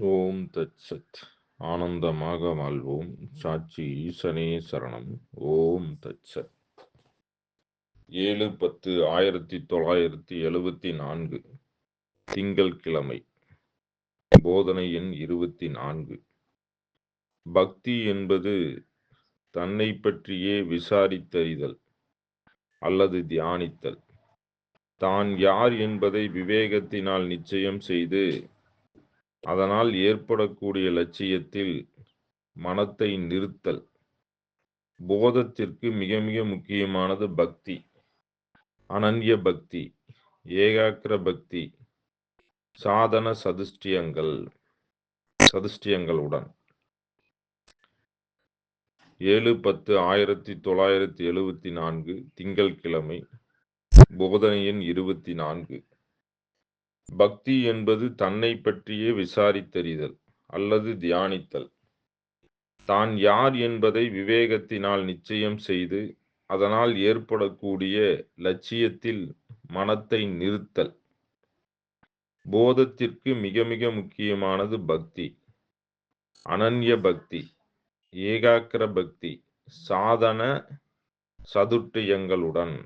ஓம் தச்சத் ஆனந்தமாக வாழ்வோம். சாட்சி ஈசனே சரணம். ஓம் தச்சத் ஏழு பத்து ஆயிரத்தி தொள்ளாயிரத்தி எழுபத்தி நான்கு. திங்கள் கிழமை. போதனை எண் இருபத்தி நான்கு. பக்தி என்பது தன்னை பற்றியே விசாரித்தறிதல் அல்லது தியானித்தல். தான் யார் என்பதை விவேகத்தினால் நிச்சயம் செய்து அதனால் ஏற்படக்கூடிய லட்சியத்தில் மனத்தை நிறுத்தல். போதத்திற்கு மிக மிக முக்கியமானது பக்தி. அனன்ய பக்தி ஏகாக்கிர பக்தி சாதன சதுஷ்டியங்கள் சதுஷ்டியங்களுடன். ஏழு பத்து ஆயிரத்தி தொள்ளாயிரத்தி எழுவத்தி நான்கு திங்கள் கிழமை போதனையின் இருபத்தி நான்கு. பக்தி என்பது தன்னை பற்றியே விசாரித்தறிதல் அல்லது தியானித்தல். தான் யார் என்பதை விவேகத்தினால் நிச்சயம் செய்து அதனால் ஏற்படக்கூடிய லட்சியத்தில் மனத்தை நிறுத்தல். போதத்திற்கு மிக மிக முக்கியமானது பக்தி. அனன்ய பக்தி ஏகாக்கிர பக்தி சாதன சதுர்த்தியங்களுடன்.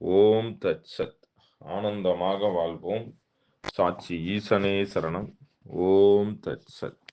ஓம் தச்சத் ஆனந்தமாக வாழ்வோம். சாட்சி ஈசனே சரணம். ஓம் தத் சத்.